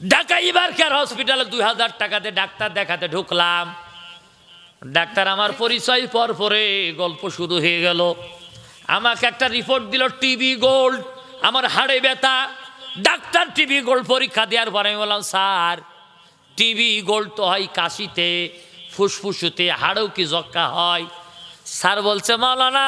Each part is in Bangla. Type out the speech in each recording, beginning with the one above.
ঢাকা ইবার হসপিটালে দুই হাজার টাকাতে ডাক্তার দেখাতে ঢুকলাম। ডাক্তার আমার পরিচয় পর পরে গল্প শুরু হয়ে গেল। আমাকে একটা রিপোর্ট দিল টিবি গোল্ড আমার হাড়ে ব্যথা। ডাক্তার টিবি গোল্ড পরীক্ষা দেওয়ার পরে আমি বললাম, স্যার টিবি গোল্ড তো হয় কাশিতে, ফুসফুসুতে, হাড়েও কি যক্ষা হয়? স্যার বলছে, মাওলানা,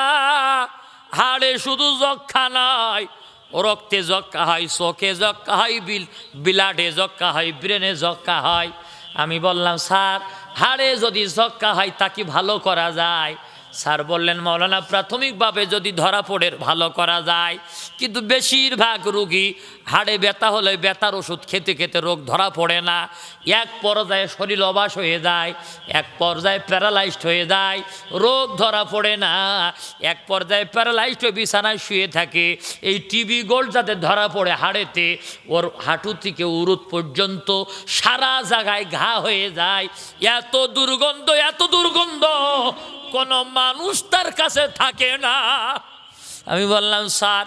হাড়ে শুধু যক্ষা নয় রক্তে জক্কা হয় চোখে জক্কা হয়, বিল বিলাডে জক্কা হয়, ব্রেনে জক্কা হয়। আমি বললাম, স্যার, হাড়ে যদি জক্কা হয়, তা কি ভালো করা যায়? স্যার বললেন, মৌলানা, প্রাথমিকভাবে যদি ধরা পড়ে, ভালো করা যায়। কিন্তু বেশিরভাগ রুগী হাড়ে ব্যথা হলে ব্যথার ওষুধ খেতে খেতে রোগ ধরা পড়ে না। এক পর্যায়ে শরীর অবাস হয়ে যায়, এক পর্যায়ে প্যারালাইজড হয়ে যায়, রোগ ধরা পড়ে না। এক পর্যায়ে প্যারালাইজড হয়ে বিছানায় শুয়ে থাকে। এই টিবি গোল্ড যাতে ধরা পড়ে হাড়েতে, ওর হাঁটু থেকে উরুত পর্যন্ত সারা জায়গায় ঘা হয়ে যায়। এত দুর্গন্ধ এত দুর্গন্ধ কোনো মানুষ তার কাছে থাকে না। আমি বললাম, স্যার,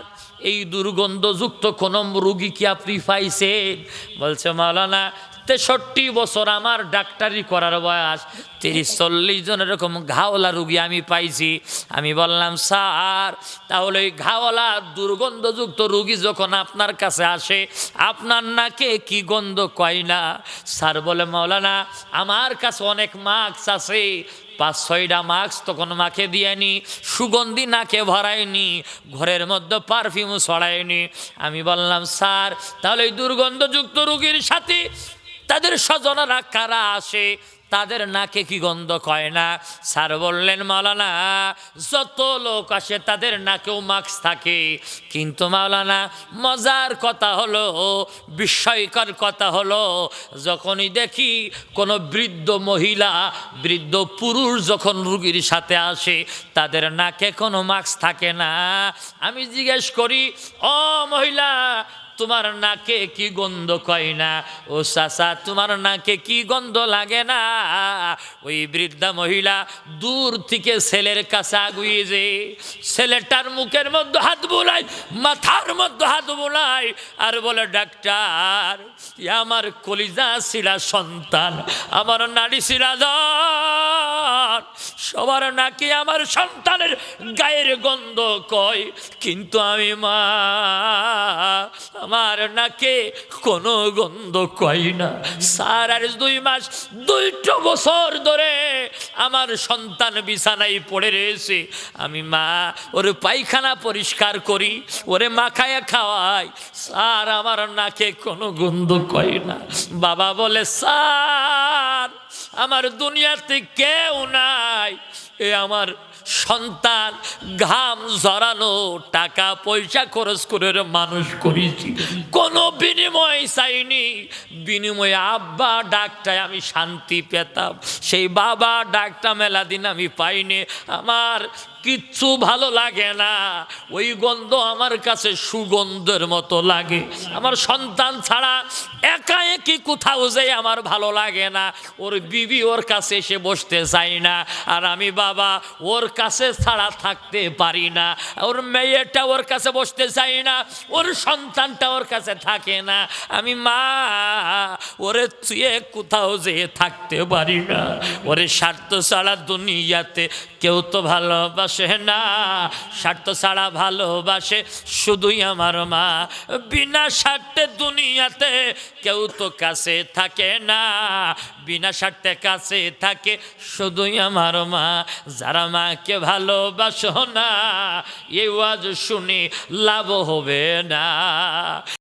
এই দুর্গন্ধযুক্ত কোনো রুগী কি আপনি পাইছেন? বলছে, মাওলানা তেষট্টি বছর আমার ডাক্তারি করার বয়স। তিরিশ, চল্লিশ জন এরকম ঘাওলা রুগী আমি পাইছি। আমি বললাম, স্যার, তাহলে ওই ঘাওলা দুর্গন্ধযুক্ত রুগী যখন আপনার কাছে আসে, আপনার নাকে কি গন্ধ কয় না? স্যার বলে, মাওলানা, আমার কাছে অনেক মাস্ক আছে। পাঁচ, ছয়টা মাস্ক তখন মাকে দিয়েনি, সুগন্ধি নাকে ভরায়নি, ঘরের মধ্যে পারফিউম ছড়ায়নি। আমি বললাম, স্যার, তাহলে এই দুর্গন্ধযুক্ত রুগীর সাথে তাদের স্বজনরা কারা আসে, তাদের নাকে কি গন্ধ কয় না? স্যার বললেন, মাওলানা, যত লোক আসে তাদের নাকেও মাস্ক থাকে। কিন্তু মাওলানা, মজার কথা হলো, বিস্ময়কর কথা হলো, যখনই দেখি কোনো বৃদ্ধ মহিলা, বৃদ্ধ পুরুষ যখন রুগীর সাথে আসে, তাদের নাকে কোনো মাস্ক থাকে না। আমি জিজ্ঞেস করি ও মহিলা তোমার নাকে কি গন্ধ কয় না? ও চাচা, তোমার নাকে কি গন্ধ লাগে না? ওই বৃদ্ধা মহিলা দূর থেকে ছেলের কাছে আগুয়ে যে ছেলেটার মুখের মধ্যে হাত বোলাই, মাথার মধ্যে হাত বোলাই, আর বলে, ডাক্তার আমার কলিজা শিলা সন্তান, আমার নারী দন সবার নাকি আমার সন্তানের গায়ের গন্ধ কয়, কিন্তু আমি মা আমার নাকে কোনো গন্ধ কয় না। স্যার, আর দুই মাস, দুইটো বছর ধরে আমার সন্তান বিছানায় পড়ে রয়েছে। আমি মা, ওর পায়খানা পরিষ্কার করি, ওরে মাখায়া খাওয়াই। স্যার, আমার নাকে কোনো গন্ধ কয় না। বাবা বলে, স্যার, আমার দুনিয়াতে কেউ নাই। এ আমার সন্তান ঘাম জড়ানো, টাকা পয়সা খরচ করে মানুষ করেছি। কোনো বিনিময় চাইনি। বিনিময়ে আব্বা ডাকটায় আমি শান্তি পেতাম। সেই বাবা ডাকটা মেলা দিন আমি পাইনি। আমার কিচ্ছু ভালো লাগে না। ওই গন্ধ আমার কাছে সুগন্ধের মতো লাগে। আমার সন্তান ছাড়া একা একই কোথাও যাই আমার ভালো লাগে না। ওর বিবি ওর কাছে এসে বসতে চাই না। আর আমি বাবা ওর কাছে ছাড়া থাকতে পারি না। ওর মেয়েটা ওর কাছে বসতে চাই না, ওর সন্তানটা ওর কাছে থাকে না। আমি, মা, ওরে থুয়ে কোথাও যেয়ে থাকতে পারি না। ওরে স্বার্থ ছাড়া দুনিয়াতে কেউ তো ভালোবাসে না। স্বার্থ ছাড়া ভালোবাসে শুধুই আমার মা। বিনা স্বার্থে দুনিয়াতে কেউ তো কাছে থাকে না। বিনা স্বার্থে কাছে থাকে শুধুই আমার মা। যারা মাকে ভালোবাসো না এই ওয়াজ শুনে লাভ হবে না।